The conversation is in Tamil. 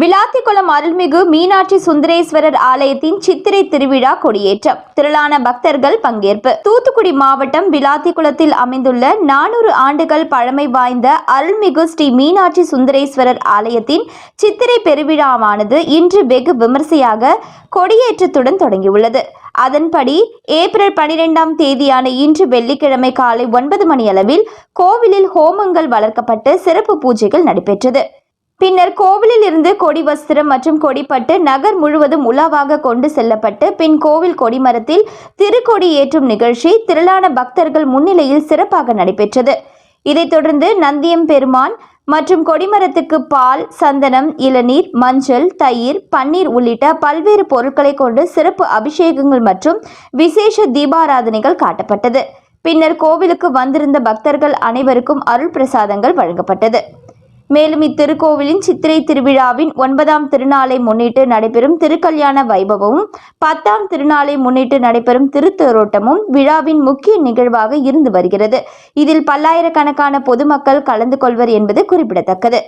விளாத்திக்குளம் அருள்மிகு மீனாட்சி சுந்தரேஸ்வரர் ஆலயத்தின் சித்திரை திருவிழா கொடியேற்றம். திரளான பக்தர்கள் பங்கேற்பு. தூத்துக்குடி மாவட்டம் விளாத்திக்குளத்தில் அமைந்துள்ள நானூறு ஆண்டுகள் பழமை வாய்ந்த அருள்மிகு ஸ்ரீ மீனாட்சி சுந்தரேஸ்வரர் ஆலயத்தின் சித்திரை பெருவிழாவானது இன்று வெகு விமர்சையாக கொடியேற்றத்துடன் தொடங்கியுள்ளது. அதன்படி ஏப்ரல் பனிரெண்டாம் தேதியான இன்று வெள்ளிக்கிழமை காலை ஒன்பது மணி அளவில் கோவிலில் ஹோமங்கள் வளர்க்கப்பட்டு சிறப்பு பூஜைகள் நடைபெற்றது. பின்னர் கோவிலில் இருந்து கொடி வஸ்திரம் மற்றும் கொடிப்பட்டு நகர் முழுவதும் உலாவாக கொண்டு செல்லப்பட்டு பின் கோவில் கொடிமரத்தில் திருக்கொடி ஏற்றும் நிகழ்ச்சி திரளான பக்தர்கள் முன்னிலையில் சிறப்பாக நடைபெற்றது. இதைத் தொடர்ந்து நந்தியம் பெருமான் மற்றும் கொடிமரத்துக்கு பால் சந்தனம் இளநீர் மஞ்சள் தயிர் பன்னீர் உள்ளிட்ட பல்வேறு பொருட்களை கொண்டு சிறப்பு அபிஷேகங்கள் மற்றும் விசேஷ தீபாராதனைகள் காட்டப்பட்டது. பின்னர் கோவிலுக்கு வந்திருந்த பக்தர்கள் அனைவருக்கும் அருள் பிரசாதங்கள் வழங்கப்பட்டது. மேலும் இத்திருக்கோவிலின் சித்திரை திருவிழாவின் ஒன்பதாம் திருநாளை முன்னிட்டு நடைபெறும் திருக்கல்யாண வைபவமும் பத்தாம் திருநாளை முன்னிட்டு நடைபெறும் திருத்தேரோட்டமும் விழாவின் முக்கிய நிகழ்வாக இருந்து வருகிறது. இதில் பல்லாயிரக்கணக்கான பொதுமக்கள் கலந்து கொள்வர் என்பது குறிப்பிடத்தக்கது.